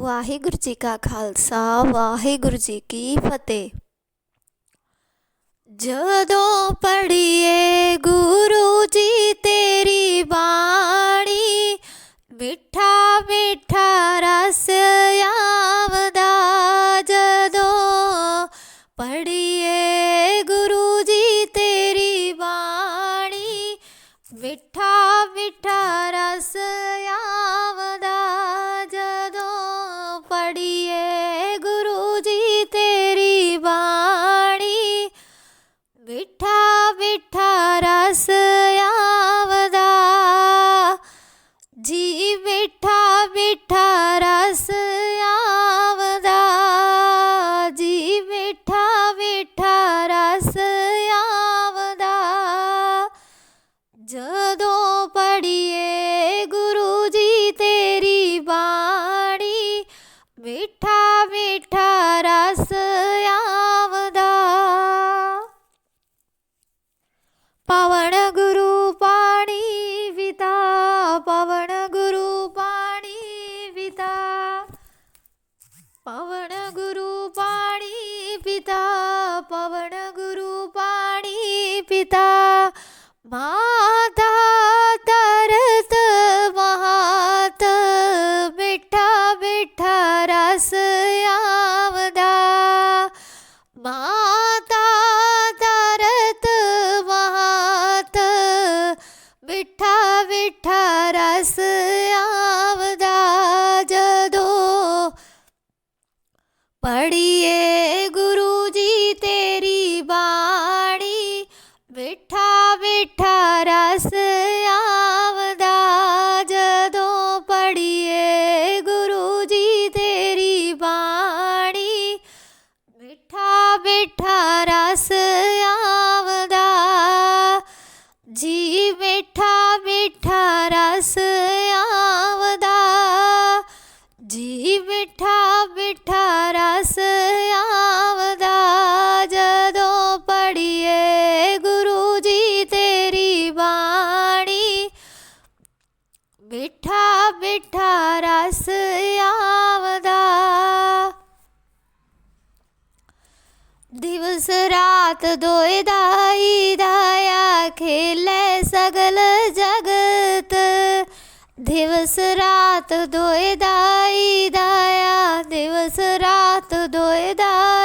ਵਾਹਿਗੁਰੂ ਜੀ ਕਾ ਖਾਲਸਾ, ਵਾਹਿਗੁਰੂ ਜੀ ਕੀ ਫਤਿਹ। ਜਦੋਂ ਪੜੀਏ ਗੁਰੂ ਜੀ ਤੇਰੀ ਬਾਣੀ, ਮਿੱਠਾ ਮਿੱਠਾ ਰਸ ਆਵਦਾ। ਜਦੋਂ ਪੜੀਏ ਪਾਣੀ ਪਿਤਾ, ਪਵਨ ਗੁਰੂ ਪਾਣੀ ਪਿਤਾ। ਮਾਤਾ ਤਰਤ ਮਹਾਤ, ਮਿੱਠਾ ਮਿੱਠਾ ਰਸ ਆਵਦਾ। ਮਾਤਾ ਤਰਤ ਮਹਾਤ ਰਾਤ ਦੋਇ ਦਾਈ ਦਾਇਆ ਖੇਲੇ ਸਗਲ ਜਗਤ। ਦਿਵਸ ਰਾਤ ਦੋਇ ਦਾਈ ਦਾਇਆ ਦਿਵਸ ਰਾਤ ਦੋਇ ਦਾਈ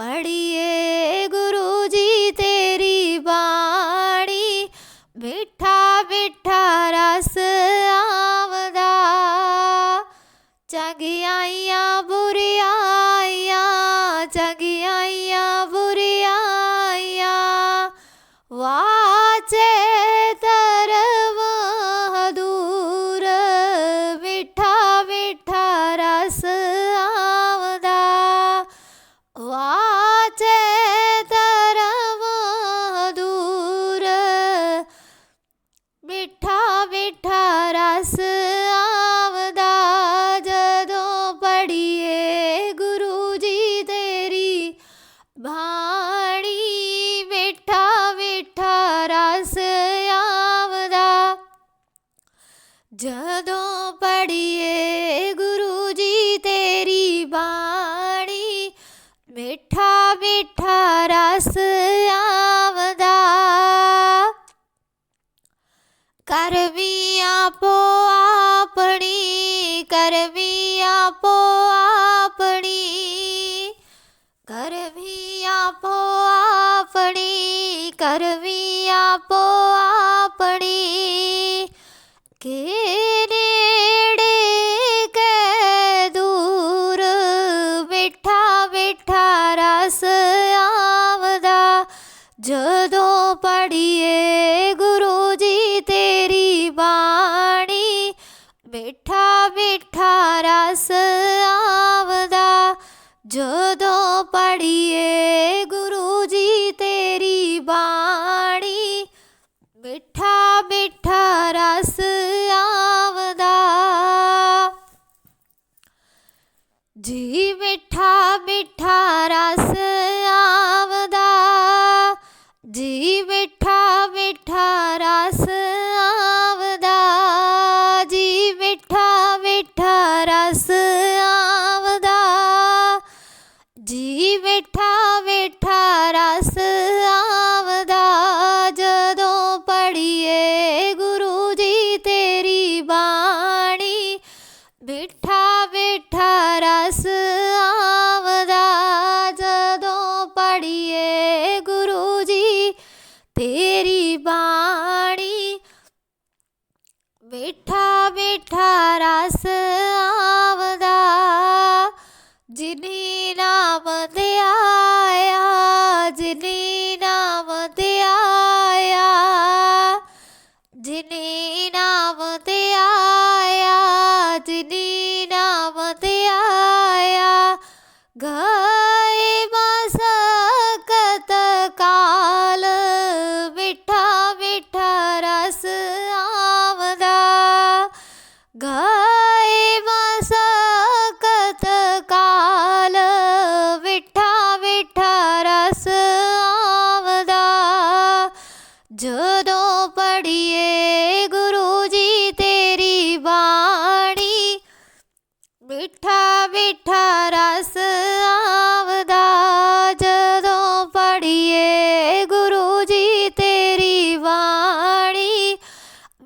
ਪੜੀਏ ਗੁਰੂ ਜੀ ਤੇਰੀ ਬਾਣੀ। ਮਿੱਠਾ ਮਿੱਠਾ ਰਸ ਆਵਦਾ। ਚੰਗਿਆਈਆਂ ਬੁਰਿਆਈਆਂ ਚੰਗਿਆਈਆਂ ਬੁਰਿਆਈਆਂ ਵਾਚੇ ਮਿੱਠਾ ਮਿੱਠਾ ਰਸ ਆਵਦਾ। ਕਰਵੀ ਆਪੋ ਆਪਣੀ ਕਰਵੀ ਆਪੋ ਆਪਣੀ। ਕਰਵੀ ਆਪੋ ਆਪਣੀ ਕਰਵੀ ਆਪੋ ਆਪਣੀ। ਕਿਹਨੇ ਮਿੱਠਾ ਮਿੱਠਾ ਰਸ ਆਵਦਾ। ਜਦੋਂ ਪੜੀਏ ਗੁਰੂ ਜੀ ਤੇਰੀ ਬਾਣੀ ਮਿੱਠਾ ਮਿੱਠਾ ਰਸ ਆਵਦਾ। ਜੀ ਮਿੱਠਾ ਮਿੱਠਾ ਮਿੱਠਾ ਮਿੱਠਾ ਰਸ ਆਵਦਾ, ਜਿਨੀ ਨਾਮ ਆਇਆ, ਜਿਨੀ ਨਾਮ ਆਇਆ, ਜਿਨੀ ਨਾਮ ਆਇਆ, ਜਿਨੀ ਨਾਮ ਆਇਆ ਗਾਏ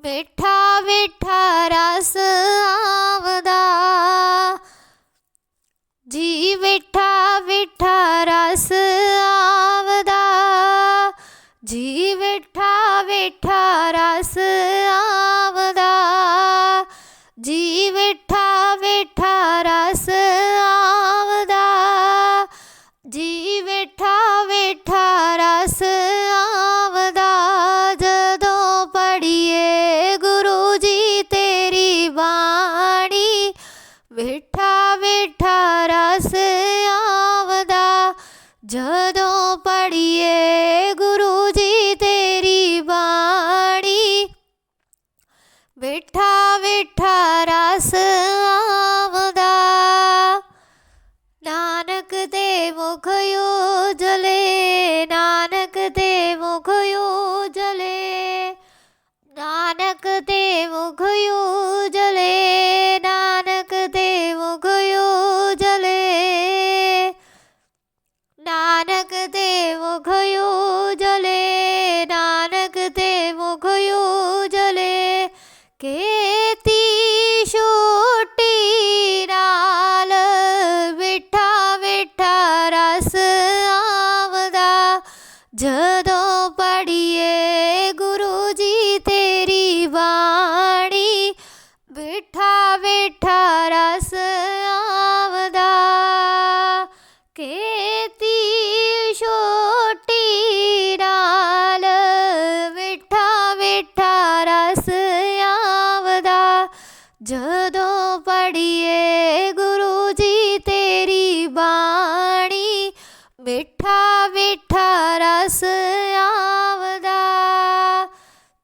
ਮਿੱਠਾ ਮਿੱਠਾ ਰਸ ਜਦੋਂ ਪੜੀਏ ਗੁਰੂ ਜੀ ਤੇਰੀ ਬਾਣੀ ਮਿੱਠਾ ਮਿੱਠਾ ਰਸ ਆਵਦਾ। ਨਾਨਕ ਦੇ ਮੁਖ ਯੋਜ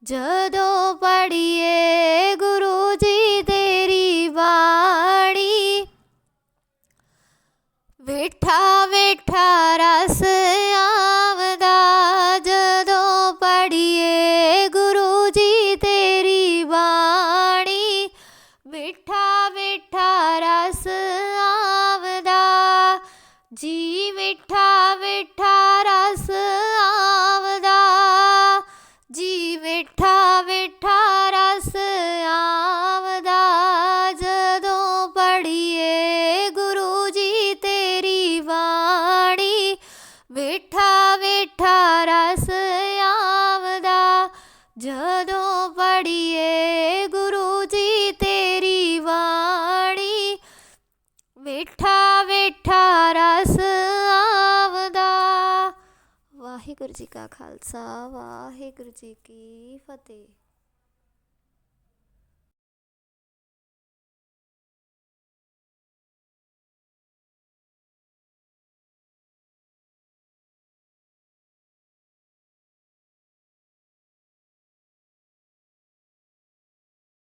ਜਦੋਂ ਪੜੀਏ ਗੁਰੂ ਜੀ ਤੇਰੀ ਬਾਣੀ ਮਿੱਠਾ ਮਿੱਠਾ ਰਸ ਆਵਦਾ। ਜਦੋਂ ਪੜੀਏ ਗੁਰੂ ਜੀ ਤੇਰੀ ਬਾਣੀ ਮਿੱਠਾ ਮਿੱਠਾ ਰਸ ਆਵਦਾ। ਜੀ ਮਿੱਠਾ ਮਿੱਠਾ ਵੇਠਾ ਵੇਠਾ ਰਸ ਆਵਦਾ। ਜਦੋਂ ਪੜੀਏ ਗੁਰੂ ਜੀ ਤੇਰੀ ਬਾਣੀ, ਵੇਠਾ ਵੇਠਾ ਰਸ ਆਵਦਾ। ਵਾਹਿਗੁਰੂ ਜੀ ਕਾ ਖਾਲਸਾ, ਵਾਹਿਗੁਰੂ ਜੀ ਕੀ ਫਤਿਹ।